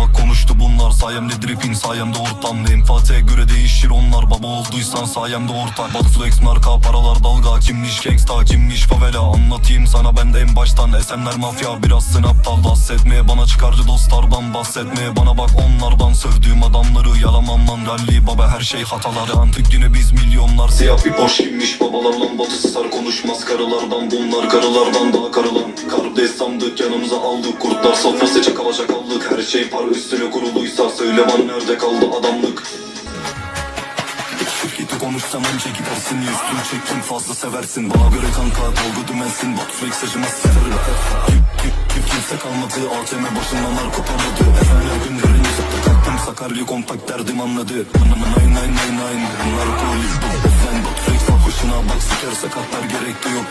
konuştu bunlar Sayemde dripping sayemde ortam. Empatiye göre değişir onlar Baba olduysan sayemde ortak. Bad flex marka paralar dalga Kimmiş gangsta kimmiş favela. Anlatayım sana ben de en baştan Esenler mafya. Biraz sınaptal Bahsetmeye bana çıkarcı dostlardan Bahsetmeye bana bak onlardan Sövdüğüm adamları yalamam lan. Rally baba her şey hataları. Antik yine biz milyonlar. Siyah bir boş kimmiş babalar lan Batısı sar konuşmaz. Karılardan Bunlar karılardan daha karılan Sandık yanımıza aldık. Kurtlar sofrası çakalacak aldık Her şey par üstüne kuruluysa Söyle bana nerede kaldı adamlık? Şirketi konuşsam önce gidersin. Üstün çekim fazla seversin. Bana göre kanka dalga dümensin. Kim, kim, kim, kimse kalmadı. ATM başından narko parladı Efendim günlerin yüzükte kalktım Sakarya kompakt derdim anladı. Nine nine nine nine. Narko yüzdü Efendim bak flex bak başına bak. Siker sakatlar gerekti yok